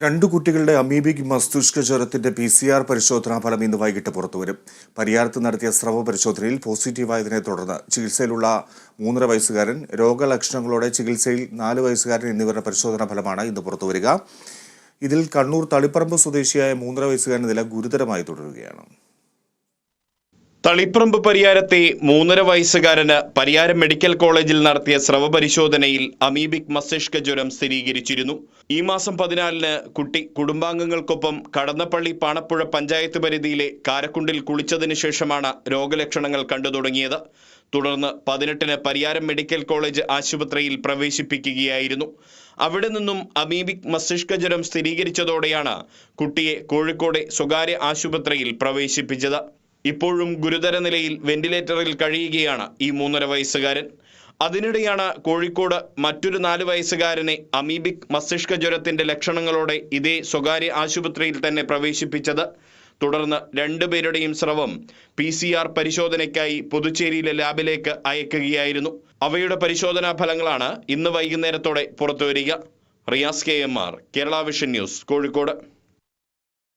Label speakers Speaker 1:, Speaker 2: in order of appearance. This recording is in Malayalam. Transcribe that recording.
Speaker 1: രണ്ടു കുട്ടികളുടെ അമീബിക് മസ്തിഷ്ക ജ്വരത്തിന്റെ പി സി ആർ പരിശോധനാ ഫലം ഇന്ന് വൈകിട്ട് പുറത്തുവരും പരിയാരത്ത് നടത്തിയ സ്രവ പരിശോധനയിൽ പോസിറ്റീവായതിനെ തുടർന്ന് ചികിത്സയിലുള്ള മൂന്നര വയസ്സുകാരൻ രോഗലക്ഷണങ്ങളോടെ ചികിത്സയിൽ നാല് വയസ്സുകാരൻ എന്നിവരുടെ പരിശോധനാ ഫലമാണ് ഇന്ന് പുറത്തുവരിക ഇതിൽ കണ്ണൂർ തളിപ്പറമ്പ് സ്വദേശിയായ മൂന്നര വയസ്സുകാരൻ നില ഗുരുതരമായി തുടരുകയാണ്.
Speaker 2: തളിപ്പറമ്പ് പരിയാരത്തെ മൂന്നര വയസ്സുകാരന് പരിയാരം മെഡിക്കൽ കോളേജിൽ നടത്തിയ സ്രവ പരിശോധനയിൽ അമീബിക് മസ്തിഷ്ക ജ്വരം സ്ഥിരീകരിച്ചിരുന്നു. ഈ മാസം പതിനാലിന് കുട്ടി കുടുംബാംഗങ്ങൾക്കൊപ്പം കടന്നപ്പള്ളി പാണപ്പുഴ പഞ്ചായത്ത് പരിധിയിലെ കാരക്കുണ്ടിൽ കുളിച്ചതിനു ശേഷമാണ് രോഗലക്ഷണങ്ങൾ കണ്ടു തുടങ്ങിയത്. തുടർന്ന് പതിനെട്ടിന് പരിയാരം മെഡിക്കൽ കോളേജ് ആശുപത്രിയിൽ പ്രവേശിപ്പിക്കുകയായിരുന്നു. അവിടെ നിന്നും അമീബിക് മസ്തിഷ്ക ജ്വരം സ്ഥിരീകരിച്ചതോടെയാണ് കുട്ടിയെ കോഴിക്കോട് സ്വകാര്യ ആശുപത്രിയിൽ പ്രവേശിപ്പിച്ചത്. ഇപ്പോഴും ഗുരുതര നിലയിൽ വെന്റിലേറ്ററിൽ കഴിയുകയാണ് ഈ മൂന്നര വയസ്സുകാരൻ. അതിനിടെയാണ് കോഴിക്കോട് മറ്റൊരു നാല് വയസ്സുകാരനെ അമീബിക് മസ്തിഷ്ക ജ്വരത്തിന്റെ ലക്ഷണങ്ങളോടെ ഇതേ സ്വകാര്യ ആശുപത്രിയിൽ തന്നെ പ്രവേശിപ്പിച്ചത്. തുടർന്ന് രണ്ടുപേരുടെയും സ്രവം പി സി ആർ പരിശോധനയ്ക്കായി പുതുച്ചേരിയിലെ ലാബിലേക്ക് അയക്കുകയായിരുന്നു. അവയുടെ പരിശോധനാ ഫലങ്ങളാണ് ഇന്ന് വൈകുന്നേരത്തോടെ പുറത്തുവരിക. Riyas K M R Kerala vision news Kozhikode.